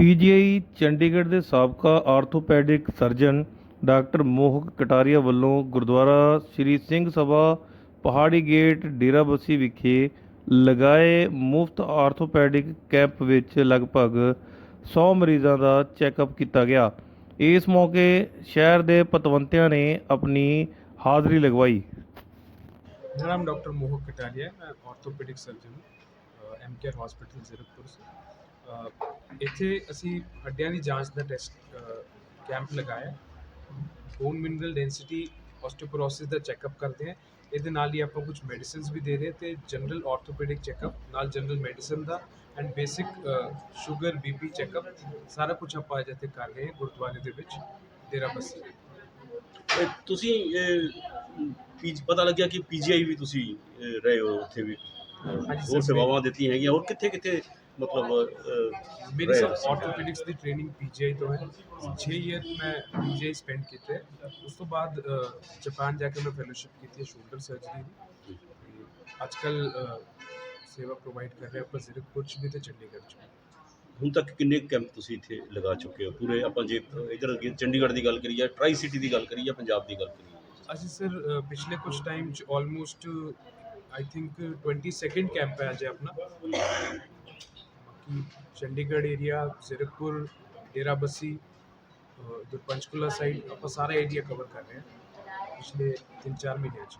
PGI Chandigarh ਦੇ ਸਾਬਕਾ orthopaedic surgeon doctor Mohak Kataria ਵੱਲੋਂ ਗੁਰਦੁਆਰਾ ਸ੍ਰੀ ਸਿੰਘ ਸਭਾ ਪਹਾੜੀ ਗੇਟ ਡੇਰਾਬੱਸੀ ਵਿਖੇ ਲਗਾਏ ਮੁਫਤ ਆਰਥੋਪੈਡਿਕ ਕੈਂਪ ਵਿੱਚ ਲਗਭਗ 100 ਮਰੀਜ਼ਾਂ ਦਾ ਚੈੱਕਅਪ ਕੀਤਾ ਗਿਆ। ਇਸ ਮੌਕੇ ਸ਼ਹਿਰ ਦੇ ਪਤਵੰਤਿਆਂ ਨੇ ਆਪਣੀ ਹਾਜ਼ਰੀ ਲਗਵਾਈ। ਮੇਰਾ ਨਾਮ ਡਾਕਟਰ ਮੋਹਕ ਕਟਾਰੀਆ ਹੈ, ਮੈਂ ਆਰਥੋਪੈਡਿਕ ਸਰਜਨ ਹਾਂ ਐਮ ਕੇਅਰ ਹਸਪੀਟਲ ਜ਼ੀਰਕਪੁਰ ਸੇ ਇੱਥੇ ਅਸੀਂ ਹੱਡੀਆਂ ਦੀ ਜਾਂਚ ਦਾ ਟੈਸਟ ਕੈਂਪ ਲਗਾਇਆ ਬੋਨ ਮਿਨਰਲ ਡੈਂਸਿਟੀ ਆਸਟੀਓਪੋਰੋਸਿਸ ਦਾ ਚੈੱਕਅਪ ਕਰਦੇ ਹਾਂ। ਇਹਦੇ ਨਾਲ ਹੀ ਆਪਾਂ ਕੁਝ ਮੈਡੀਸਿਨਸ ਵੀ ਦੇ ਰਹੇ ਤੇ ਜਨਰਲ ਆਰਥੋਪੈਡਿਕ ਚੈੱਕਅਪ, ਨਾਲ general medicine the and basic sugar, BP checkup, ਸਾਰਾ ਕੁਝ ਆਪਾਂ ਅੱਜ ਇੱਥੇ ਕਰ ਰਹੇ ਹਾਂ ਗੁਰਦੁਆਰੇ ਦੇ ਵਿੱਚ, ਡੇਰਾ ਬੱਸੀ। ਤੁਸੀਂ ਪੀਜੀ ਪਤਾ ਲੱਗਿਆ ਕਿ ਪੀਜੀਆਈ ਵੀ ਤੁਸੀਂ ਰਹੇ ਹੋ ਉੱਥੇ ਵੀ? ਹੋਰ ਸੇਵਾਵਾਂ ਦਿੱਤੀਆਂ ਹੈਗੀਆਂ ਹੋਰ ਕਿੱਥੇ ਕਿੱਥੇ ਮਤਲਬ ਮੇਰੀ ਸਰ? ਆਰਥੋਪੈਡਿਕਸ ਦੀ ਟ੍ਰੇਨਿੰਗ ਪੀਜੀਆਈ ਤੋਂ ਹੈ 6 ਇਅਰ ਮੈਂ ਪੀਜੀਆਈ ਸਪੈਂਡ ਕੀਤੇ। ਉਸ ਤੋਂ ਬਾਅਦ ਜਾਪਾਨ ਜਾ ਕੇ ਮੈਂ ਫੈਲੋਸ਼ਿਪ ਕੀਤੀ ਸ਼ੋਲਡਰ ਸਰਜਰੀ ਦੀ ਅੱਜ ਕੱਲ ਸੇਵਾ ਪ੍ਰੋਵਾਈਡ ਕਰ ਰਹੇ ਆਪਾਂ ਜ਼ੀਰਕਪੁਰ ਚ ਵੀ ਤੇ ਚੰਡੀਗੜ੍ਹ ਚ। ਹੁਣ ਤੱਕ ਕਿੰਨੇ ਕੈਂਪ ਤੁਸੀਂ ਇੱਥੇ ਲਗਾ ਚੁੱਕੇ ਹੋ ਪੂਰੇ ਆਪਾਂ ਜੇ ਇਧਰ ਚੰਡੀਗੜ੍ਹ ਦੀ ਗੱਲ ਕਰੀਏ ਟਰਾਈ ਸਿਟੀ ਦੀ ਗੱਲ ਕਰੀਏ ਪੰਜਾਬ ਦੀ ਗੱਲ ਕਰੀਏ ਅਸੀਂ ਸਰ ਪਿਛਲੇ ਕੁਝ ਟਾਈਮ ਚ almost I think 22nd camp ਹੈ ਅੱਜ ਆਪਣਾ ਬਾਕੀ ਚੰਡੀਗੜ੍ਹ ਏਰੀਆ ਜ਼ੀਰਕਪੁਰ ਡੇਰਾਬੱਸੀ ਅ, ਜੋ ਪੰਚਕੂਲਾ ਸਾਈਡ ਆਪਾਂ ਸਾਰਾ ਏਰੀਆ ਕਵਰ ਕਰ ਰਹੇ ਹਾਂ ਪਿਛਲੇ 3-4 ਮਹੀਨਿਆਂ ਚ